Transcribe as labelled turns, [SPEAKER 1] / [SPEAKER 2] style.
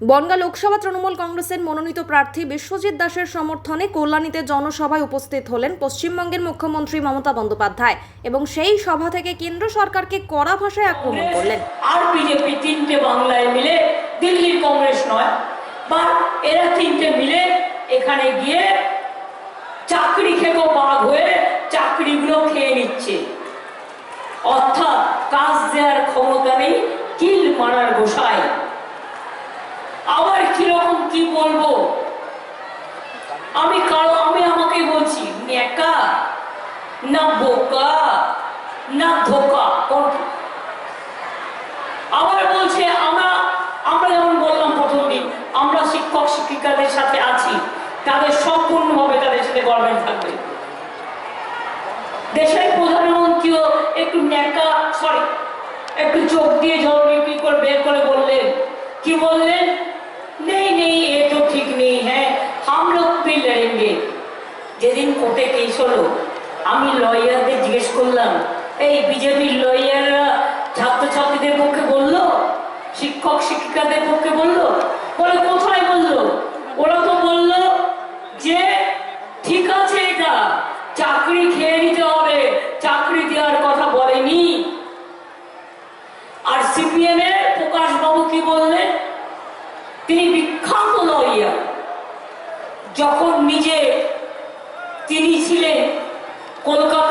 [SPEAKER 1] বনগা লোকসভা তৃণমূল কংগ্রেসের মনোনীত প্রার্থী বিশ্বজিৎ দাসের সমর্থনে কল্যাণীতে জনসভায় উপস্থিত হলেন পশ্চিমবঙ্গের মুখ্যমন্ত্রী মমতা বন্দ্যোপাধ্যায় এবং সেই সভা থেকে কেন্দ্র সরকারকে কড়া ভাষায় আক্রমণ করলেন।
[SPEAKER 2] আর বিজেপি তিনটে বাংলায় মিলে দিল্লির কংগ্রেস নয় বা এরা তিনটে মিলে এখানে গিয়ে চাকরি খেকো বাঘ হয়ে চাকরিগুলো খেয়ে নিচ্ছে। অর্থাৎ কাজ দেওয়ার ক্ষমতা নেই কিল মারার কীরকম কি বলব? আমি কারও, আমি আমাকে বলছি নেকা না বোকা, না ধোকা আবার বলছে, আমরা আমরা যেমন বললাম প্রথম দিন আমরা শিক্ষক শিক্ষিকাদের সাথে আছি, তাদের সম্পূর্ণভাবে তাদের সাথে গভর্নমেন্ট থাকবে। দেশের প্রধানমন্ত্রীও একটু ন্যাকা সরি একটু চোখ দিয়ে জল বিক্রি করে বের করে বললেন? কি বললেন নেই নেই এ তো ঠিক নেই হ্যাঁ হাম লোক भी লড়েंगे যেদিন কোর্টে কেস হলো, আমি লয়ারদের জিজ্ঞেস করলাম, এই বিজেপির লয়াররা ছাত্রছাত্রীদের পক্ষে বলল? শিক্ষক, শিক্ষিকাদের পক্ষে বলল? বলে, কোথায় বলল? ওরা তো বলল যে, ঠিক আছে এটা, চাকরি খেয়ে নিতে হবে, চাকরি দেওয়ার কথা বলেনি। আর সিপিএম এর প্রকাশ বাবু কি বললেন? তিনি বিখ্যাত লয়ার যখন নিজে তিনি ছিলেন কলকাতা